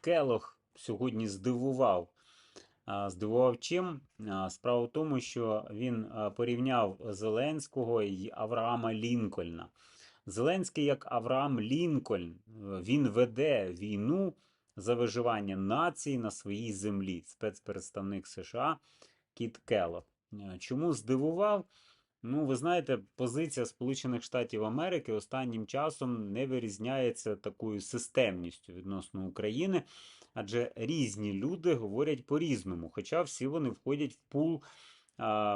Келох сьогодні здивував. Здивував чим? Справа в тому, що він порівняв Зеленського і Авраама Лінкольна. Зеленський, як Авраам Лінкольн, е, він веде війну за виживання нації на своїй землі. Спецпредставник США Кіт Келох. Е, Чому здивував? Ну, ви знаєте, позиція Сполучених Штатів Америки останнім часом не вирізняється такою системністю відносно України, адже різні люди говорять по-різному, хоча всі вони входять в пул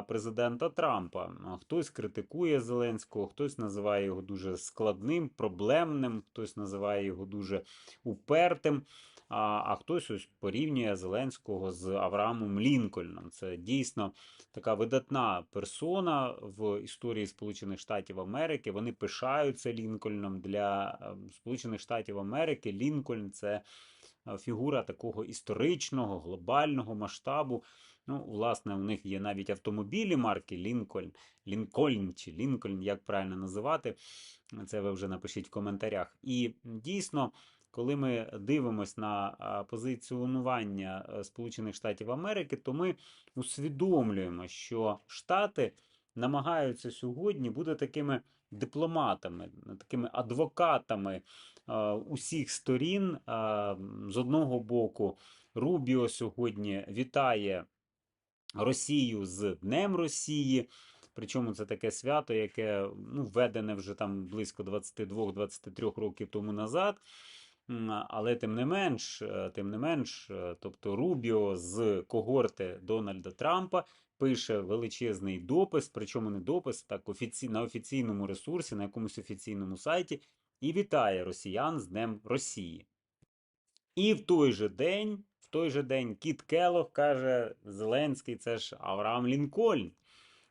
президента Трампа. Хтось критикує Зеленського, хтось називає його дуже складним, проблемним, хтось називає його дуже упертим. А, а хтось ось порівнює Зеленського з Авраамом Лінкольном. Це дійсно така видатна персона в історії Сполучених Штатів Америки. Вони пишаються Лінкольном для е, Сполучених Штатів Америки. Лінкольн це е, фігура такого історичного, глобального масштабу. Ну, власне, у них є навіть автомобілі марки Лінкольн, Лінкольн чи Лінкольн, як правильно називати. Це ви вже напишіть в коментарях. І дійсно, коли ми дивимося на позиціонування е, Сполучених Штатів Америки, то ми усвідомлюємо, що Штати намагаються сьогодні бути такими дипломатами, такими адвокатами е, усіх сторін. Е, З одного боку, Рубіо сьогодні вітає Росію з Днем Росії. Причому це таке свято, яке ну, введене вже там близько 22-23 років тому назад. Але тим не менш, е, тим не менш, е, тобто Рубіо з когорти Дональда Трампа пише величезний допис, причому не допис, так офіці... на офіційному ресурсі, на якомусь офіційному сайті, і вітає росіян з Днем Росії. І в той же день, в той же день Кіт Келох каже: Зеленський, це ж Авраам Лінкольн.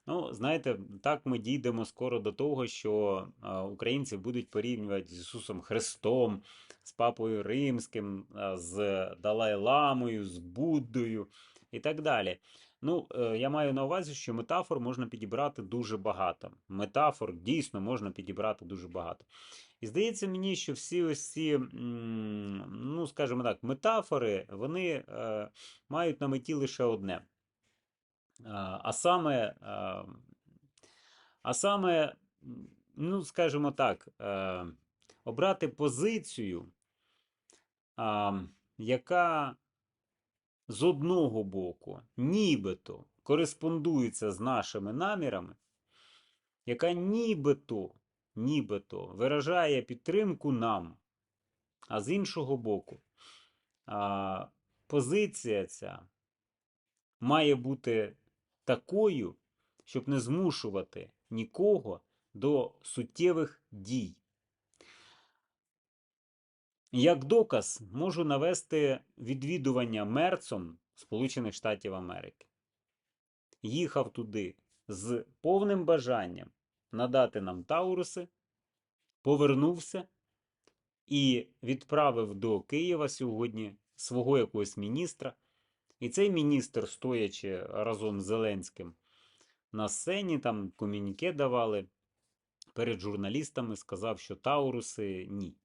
Ну, знаєте, так ми дійдемо скоро до того, що українці будуть порівнювати з Ісусом Христом, з Папою Римським, з Далай-Ламою, з Буддою і так далі. Ну, е, я маю на увазі, що метафор можна підібрати дуже багато. Метафор дійсно можна підібрати дуже багато. І здається мені, що всі ось ці, ну, скажімо так, метафори, вони е, мають на меті лише одне. А, саме, а, а саме, ну, скажімо так, е, обрати позицію, яка з одного боку нібито кореспондується з нашими намірами, яка нібито, нібито виражає підтримку нам, а з іншого боку, позиція ця має бути такою, щоб не змушувати нікого до суттєвих дій. Як доказ можу навести відвідування мерцом Сполучених Штатів Америки. Їхав туди з повним бажанням надати нам Тауруси, повернувся і відправив до Києва сьогодні свого якогось міністра. І цей міністр, стоячи разом з Зеленським на сцені, там комюніке давали перед журналістами, сказав, що Тауруси ні.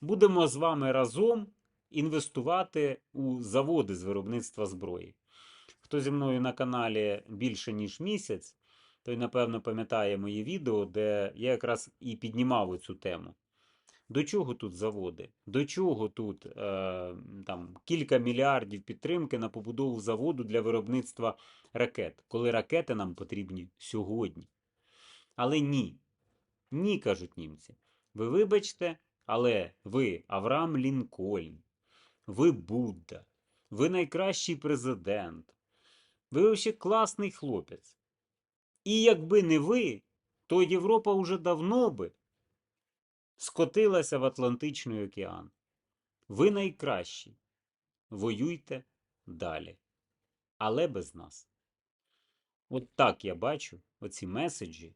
Будемо з вами разом інвестувати у заводи з виробництва зброї. Хто зі мною на каналі більше ніж місяць, той, напевно, пам'ятає мої відео, де я якраз і піднімав цю тему. До чого тут заводи? До чого тут е, там, кілька мільярдів підтримки на побудову заводу для виробництва ракет, коли ракети нам потрібні сьогодні? Але ні. Ні, кажуть німці. Ви вибачте, але ви Авраам Лінкольн, ви Будда, ви найкращий президент, ви ще класний хлопець. І якби не ви, то Європа уже давно би скотилася в Атлантичний океан. Ви найкращі. Воюйте далі. Але без нас. От так я бачу оці меседжі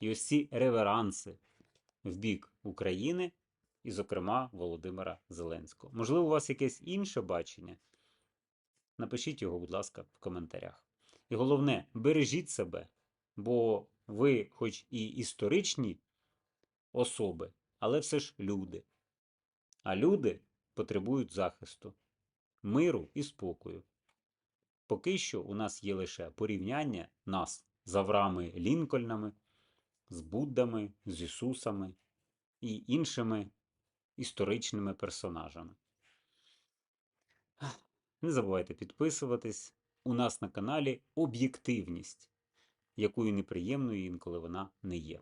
і ось ці реверанси в бік України і, зокрема, Володимира Зеленського. Можливо, у вас якесь інше бачення? Напишіть його, будь ласка, в коментарях. І головне, бережіть себе, бо ви, хоч і історичні особи, але все ж люди. А люди потребують захисту, миру і спокою. Поки що у нас є лише порівняння нас з Авраами Лінкольнами, з Буддами, з Ісусами і іншими історичними персонажами. Не забувайте підписуватись. У нас на каналі об'єктивність, якою неприємною інколи вона не є.